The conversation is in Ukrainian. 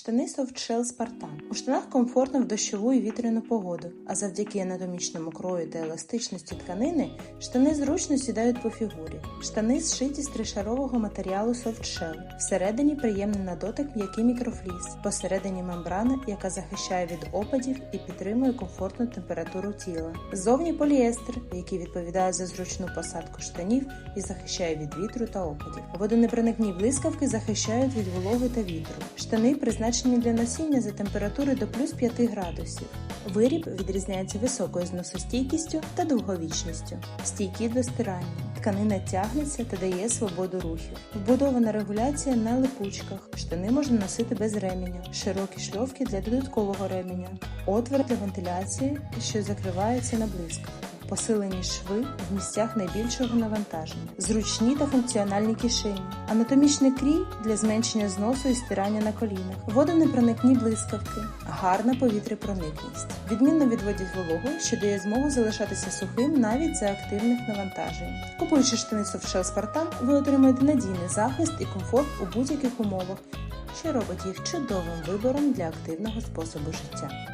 Штани Softshell Spartan. У штанах комфортно в дощову і вітряну погоду, а завдяки анатомічному крою та еластичності тканини штани зручно сідають по фігурі. Штани зшиті з тришарового матеріалу Softshell. Всередині приємний на дотик м'який мікрофліс, посередині мембрана, яка захищає від опадів і підтримує комфортну температуру тіла. Ззовні поліестер, який відповідає за зручну посадку штанів і захищає від вітру та опадів. Водонепроникні блискавки захищають від вологи та вітру. Штани призначені для носіння за температури до плюс 5 градусів. Виріб відрізняється високою зносостійкістю та довговічністю, стійкі до стирання. Тканина тягнеться та дає свободу рухів. Вбудована регуляція на липучках. Штани можна носити без ременя, широкі шльовки для додаткового ременя, отвір для вентиляції, що закривається на блискавку. Посилені шви в місцях найбільшого навантаження, зручні та функціональні кишені, анатомічний крій для зменшення зносу і стирання на колінах, водонепроникні блискавки, гарна повітряпроникність, відмінно відводять вологу, що дає змогу залишатися сухим навіть за активних навантажень. Купуючи штани Softshell Spartan, ви отримаєте надійний захист і комфорт у будь-яких умовах, що робить їх чудовим вибором для активного способу життя.